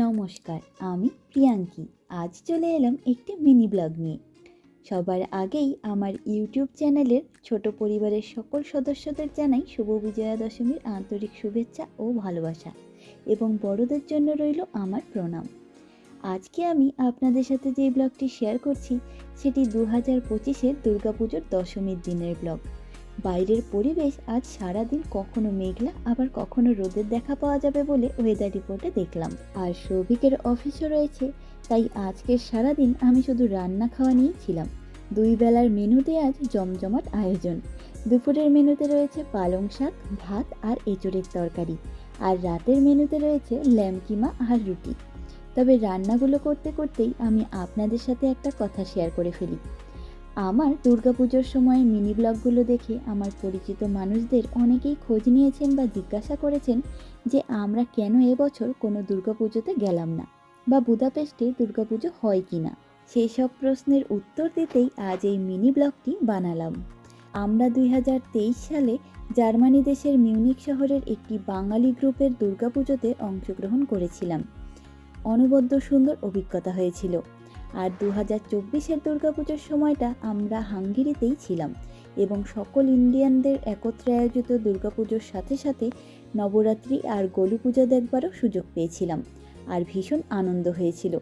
নমস্কার, আমি প্রিয়াঙ্কি। আজ চলে এলাম একটি মিনি ব্লগ নিয়ে। সবার আগেই আমার ইউটিউব চ্যানেলের ছোট পরিবারের সকল সদস্যদের জানাই শুভ বিজয়া দশমীর আন্তরিক শুভেচ্ছা ও ভালোবাসা এবং বড়দের জন্য রইল আমার প্রণাম। আজকে আমি আপনাদের সাথে যে ব্লগটি শেয়ার করছি, সেটি দু হাজার পঁচিশের দুর্গাপুজোর দশমীর দিনের ব্লগ। বাইরের পরিবেশ আজ সারাদিন কখনো মেঘলা, আবার কখনো রোদের দেখা পাওয়া যাবে বলে ওয়েদার রিপোর্টে দেখলাম। আর সৌভিকের অফিসও রয়েছে, তাই আজকের সারাদিন আমি শুধু রান্না খাওয়া নিয়েই ছিলাম। দুই বেলার মেনুতে আজ জমজমাট আয়োজন। দুপুরের মেনুতে রয়েছে পালং শাক, ভাত আর এঁচড়ের তরকারি। আর রাতের মেনুতে রয়েছে ল্যামকিমা আর রুটি। তবে রান্নাগুলো করতে করতেই আমি আপনাদের সাথে একটা কথা শেয়ার করে ফেলি। আমার দুর্গাপুজোর সময় মিনি ব্লগগুলো দেখে আমার পরিচিত মানুষদের অনেকেই খোঁজ নিয়েছেন বা জিজ্ঞাসা করেছেন যে আমরা কেন এবছর কোনো দুর্গাপুজোতে গেলাম না? বা বুদাপেস্টে দুর্গাপুজো হয় কি না? সেই সব প্রশ্নের উত্তর দিতেই আজ এই মিনি ব্লগটি বানালাম। আমরা দুই হাজার তেইশ সালে জার্মানি দেশের মিউনিক শহরের একটি বাঙালি গ্রুপের দুর্গাপুজোতে অংশগ্রহণ করেছিলাম। অনবদ্য সুন্দর অভিজ্ঞতা হয়েছিল। আর দু হাজার চব্বিশের দুর্গাপুজোর সময়টা আমরা হাঙ্গেরিতেই ছিলাম এবং সকল ইন্ডিয়ানদের একত্রে আয়োজিত দুর্গাপুজোর সাথে সাথে নবরাত্রি আর গলু পূজা দেখবারও সুযোগ পেয়েছিলাম আর ভীষণ আনন্দ হয়েছিল।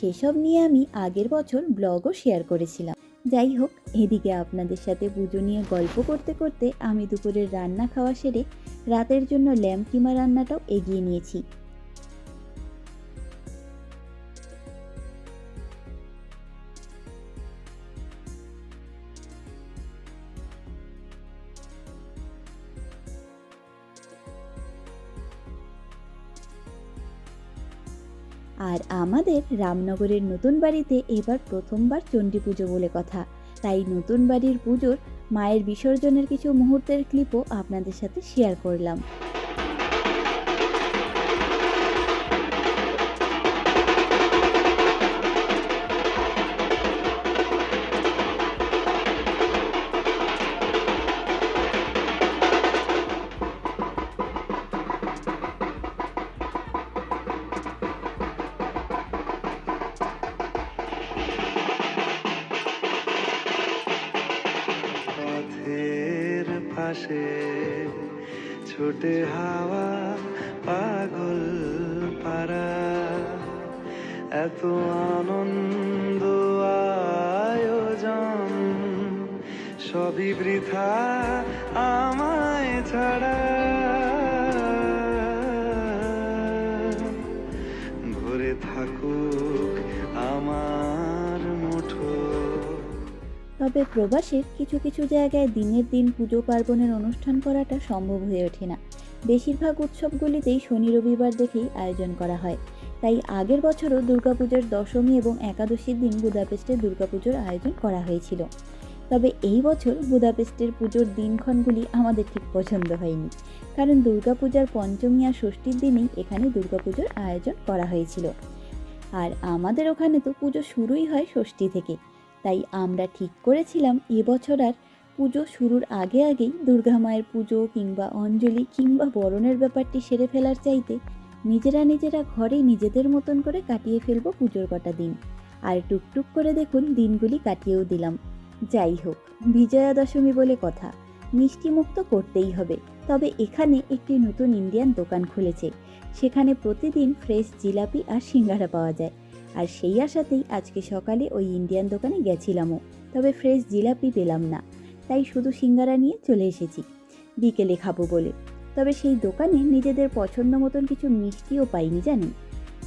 সেসব নিয়ে আমি আগের বছর ব্লগও শেয়ার করেছিলাম। যাই হোক, এদিকে আপনাদের সাথে পুজো নিয়ে গল্প করতে করতে আমি দুপুরের রান্না খাওয়া সেরে রাতের জন্য ল্যাম্প কিমা রান্নাটাও এগিয়ে নিয়েছি। আর আমাদের রামনগরের নতুন বাড়িতে এবার প্রথমবার চণ্ডী পুজো বলে কথা। তাই নতুন বাড়ির পুজোর মায়ের বিসর্জনের কিছু মুহূর্তের ক্লিপও আপনাদের সাথে শেয়ার করলাম। পাশে ছোটে হাওয়া পাগল পারা এত আনন্দ আয়োজন, সবই বৃথা আমায় ছাড়া। ভরে থাকুক আমার মুঠো। তবে প্রবাসের কিছু কিছু জায়গায় দিনের দিন পুজো পার্বণের অনুষ্ঠান করাটা সম্ভব হয়ে ওঠে না। বেশিরভাগ উৎসবগুলিতেই শনি রবিবার দেখেই আয়োজন করা হয়। তাই আগের বছরও দুর্গাপুজোর দশমী এবং একাদশীর দিন বুদাপেস্টে দুর্গাপুজোর আয়োজন করা হয়েছিল। তবে এই বছর বুদাপেস্টের পুজোর দিনক্ষণগুলি আমাদের ঠিক পছন্দ হয়নি। কারণ দুর্গাপূজার পঞ্চমী আর ষষ্ঠীর দিনেই এখানে দুর্গাপুজোর আয়োজন করা হয়েছিল। আর আমাদের ওখানে তো পুজো শুরুই হয় ষষ্ঠী থেকে। তাই আমরা ঠিক করেছিলাম এবছর আর পুজো শুরুর আগে আগেই দুর্গা মায়ের পুজো কিংবা অঞ্জলি কিংবা বরণের ব্যাপারটি সেরে ফেলার চাইতে নিজেরা নিজেরা ঘরে নিজেদের মতন করে কাটিয়ে ফেলব পুজোর কটা দিন। আর টুকটুক করে দেখুন দিনগুলি কাটিয়েও দিলাম। যাই হোক বিজয়া দশমী বলে কথা মিষ্টি মুক্ত করতেই হবে। তবে এখানে একটি নতুন ইন্ডিয়ান দোকান খুলেছে। সেখানে প্রতিদিন ফ্রেশ জিলাপি আর সিঙ্গারা পাওয়া যায়। আর সেই আশাতেই আজকে সকালে ওই ইন্ডিয়ান দোকানে গেছিলামও, তবে ফ্রেশ জিলাপি পেলাম না, তাই শুধু সিঙ্গারা নিয়ে চলে এসেছি, বিকেলে খাব বলে। তবে সেই দোকানে নিজেদের পছন্দ মতন কিছু মিষ্টিও পাইনি, জানেন?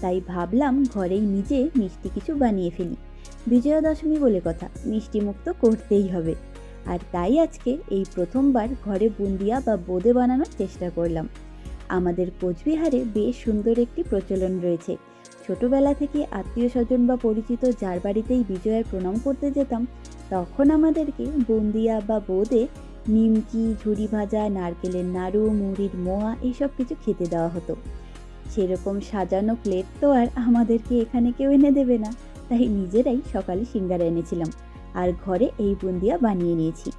তাই ভাবলাম ঘরেই নিজে মিষ্টি কিছু বানিয়ে ফেলি। বিজয়া দশমী বলে কথা মিষ্টি মুক্ত করতেই হবে। আর তাই আজকে এই প্রথমবার ঘরে বুন্দিয়া বা বোঁদে বানানোর চেষ্টা করলাম। আমাদের কোচবিহারে বেশ সুন্দর একটি প্রচলন রয়েছে ছোটবেলা থেকে আত্মীয় স্বজন বা পরিচিত যার বাড়িতেই বিজয়ার প্রণাম করতে যেতাম, তখন আমাদেরকে বুন্দিয়া বা বোঁদে নিমকি, ঝুড়ি ভাজা, নারকেলের নাড়ু, মুড়ির মোয়া এসব কিছু খেতে দেওয়া হতো। সেরকম সাজানো প্লেট তো আর আমাদেরকে এখানে কেউ এনে দেবে না, তাই নিজেরাই সকালে সিঙ্গারা এনেছিলাম। আর ঘরে এই বুন্দিয়া বানিয়ে নিয়েছি।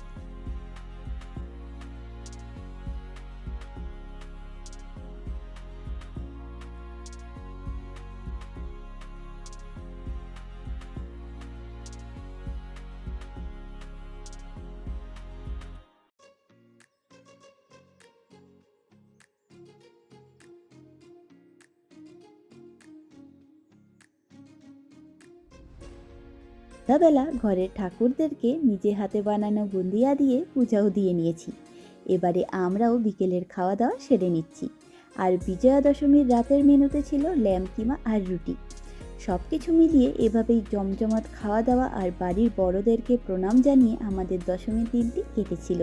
সন্ধ্যাবেলা ঘরের ঠাকুরদেরকে নিজে হাতে বানানো বুন্দিয়া দিয়ে পূজাও দিয়ে নিয়েছি। এবারে আমরাও বিকেলের খাওয়া দাওয়া সেরে নিচ্ছি। আর বিজয়া দশমীর রাতের মেনুতে ছিল ল্যাম কিমা আর রুটি। সব কিছু মিলিয়ে এভাবেই জমজমাট খাওয়া দাওয়া আর বাড়ির বড়দেরকে প্রণাম জানিয়ে আমাদের দশমীর দিনটি কেটেছিল।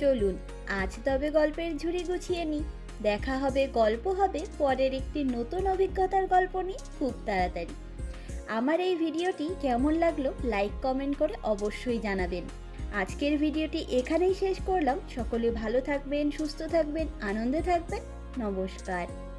চলুন, আজ তবে গল্পের ঝুড়ি গুছিয়ে নিই। দেখা হবে, গল্প হবে, পরের একটি নতুন অভিজ্ঞতার গল্প নিয়ে খুব তাড়াতাড়ি। আমার এই ভিডিওটি কেমন লাগল লাইক, কমেন্ট করে অবশ্যই জানাবেন। আজকের ভিডিওটি এখানেই শেষ করলাম। সকলে ভালো থাকবেন, সুস্থ থাকবেন, আনন্দে থাকবেন। নমস্কার।